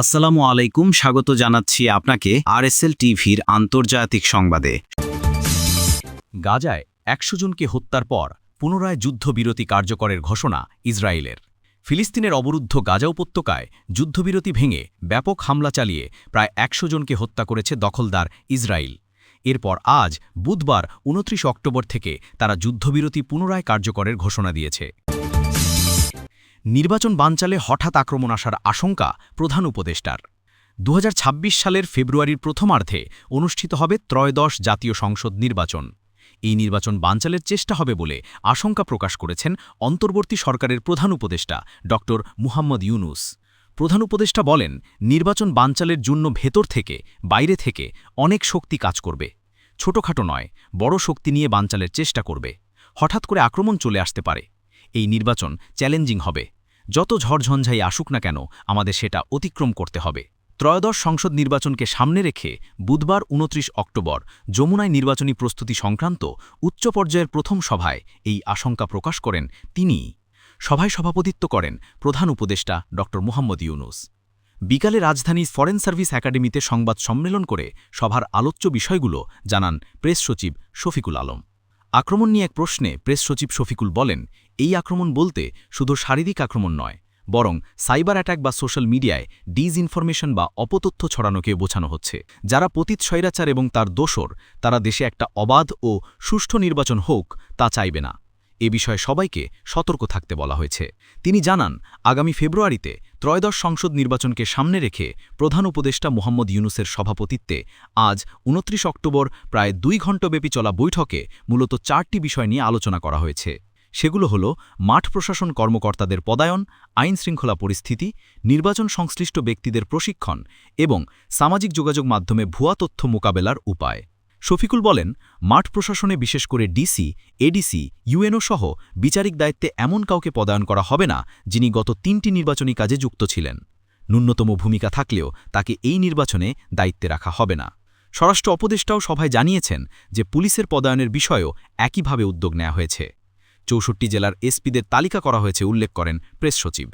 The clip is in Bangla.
আসসালামু আলাইকুম, স্বাগত জানাচ্ছি আপনাকে আরএসএল টিভির আন্তর্জাতিক সংবাদে। গাজায় একশো জনকে হত্যার পর পুনরায় যুদ্ধবিরতি কার্যকরের ঘোষণা ইসরায়েলের। ফিলিস্তিনের অবরুদ্ধ গাজা উপত্যকায় যুদ্ধবিরতি ভেঙে ব্যাপক হামলা চালিয়ে প্রায় একশো জনকে হত্যা করেছে দখলদার ইসরায়েল। এরপর আজ বুধবার উনত্রিশ অক্টোবর থেকে তারা যুদ্ধবিরতি পুনরায় কার্যকরের ঘোষণা দিয়েছে। নির্বাচন বানচালে হঠাৎ আক্রমণ আসার আশঙ্কা প্রধান উপদেষ্টার। দু হাজার ছাব্বিশ সালের ফেব্রুয়ারির প্রথমার্ধে অনুষ্ঠিত হবে ত্রয়োদশ জাতীয় সংসদ নির্বাচন। এই নির্বাচন বানচালের চেষ্টা হবে বলে আশঙ্কা প্রকাশ করেছেন অন্তর্বর্তী সরকারের প্রধান উপদেষ্টা ড মুহাম্মদ ইউনুস। প্রধান উপদেষ্টা বলেন, নির্বাচন বানচালের জন্য ভেতর থেকে, বাইরে থেকে অনেক শক্তি কাজ করবে। ছোটখাটো নয়, বড় শক্তি নিয়ে বানচালের চেষ্টা করবে। হঠাৎ করে আক্রমণ চলে আসতে পারে। এই নির্বাচন চ্যালেঞ্জিং হবে। যত ঝড়ঝঞ্ঝাই আসুক না কেন, আমাদের সেটা অতিক্রম করতে হবে। ত্রয়োদশ সংসদ নির্বাচনকে সামনে রেখে বুধবার উনত্রিশ অক্টোবর যমুনায় নির্বাচনী প্রস্তুতি সংক্রান্ত উচ্চ পর্যায়ের প্রথম সভায় এই আশঙ্কা প্রকাশ করেন তিনি। সভায় সভাপতিত্ব করেন প্রধান উপদেষ্টা ড. মুহাম্মদ ইউনুস। বিকালে রাজধানীর ফরেন সার্ভিস একাডেমিতে সংবাদ সম্মেলন করে সভার আলোচ্য বিষয়গুলো জানান প্রেস সচিব শফিকুল আলম। আক্রমণ নিয়ে এক প্রশ্নে প্রেস সচিব শফিকুল বলেন, এই আক্রমণ বলতে শুধু শারীরিক আক্রমণ নয়, বরং সাইবার অ্যাটাক বা সোশ্যাল মিডিয়ায় ডিজইনফরমেশন বা অপতথ্য ছড়ানোকে বোঝানো হচ্ছে। যারা পতিত স্বৈরাচার এবং তার দোষর, তারা দেশে একটা অবাধ ও সুষ্ঠু নির্বাচন হোক তা চাইবে না। এ বিষয়ে সবাইকে সতর্ক থাকতে বলা হয়েছে। তিনি জানান, আগামী ফেব্রুয়ারিতে ত্রয়োদশ সংসদ নির্বাচনকে সামনে রেখে প্রধান উপদেষ্টা মোহাম্মদ ইউনুসের সভাপতিত্বে আজ উনত্রিশ অক্টোবর প্রায় দুই ঘণ্টাব্যাপী চলা বৈঠকে মূলত চারটি বিষয় নিয়ে আলোচনা করা হয়েছে। সেগুলো হল, মাঠ প্রশাসন কর্মকর্তাদের পদায়ন আইন শৃঙ্খলা পরিস্থিতি, নির্বাচন সংশ্লিষ্ট ব্যক্তিদের প্রশিক্ষণ এবং সামাজিক যোগাযোগ মাধ্যমে ভুয়া তথ্য মোকাবেলার উপায়। শফিকুল বলেন, মাঠ প্রশাসনে বিশেষ করে ডিসি, এডিসি, ইউএনও সহ বিচারিক দায়িত্বে এমন কাউকে পদায়ন করা হবে না যিনি গত তিনটি নির্বাচনী কাজে যুক্ত ছিলেন। ন্যূনতম ভূমিকা থাকলেও তাকে এই নির্বাচনে দায়িত্বে রাখা হবে না। স্বরাষ্ট্র উপদেষ্টাও সভায় জানিয়েছেন যে পুলিশের পদায়নের বিষয়েও একইভাবে উদ্যোগ নেওয়া হয়েছে। চৌষট্টি জেলার এসপিদের তালিকা করা হয়েছে, উল্লেখ করেন প্রেস সচিব।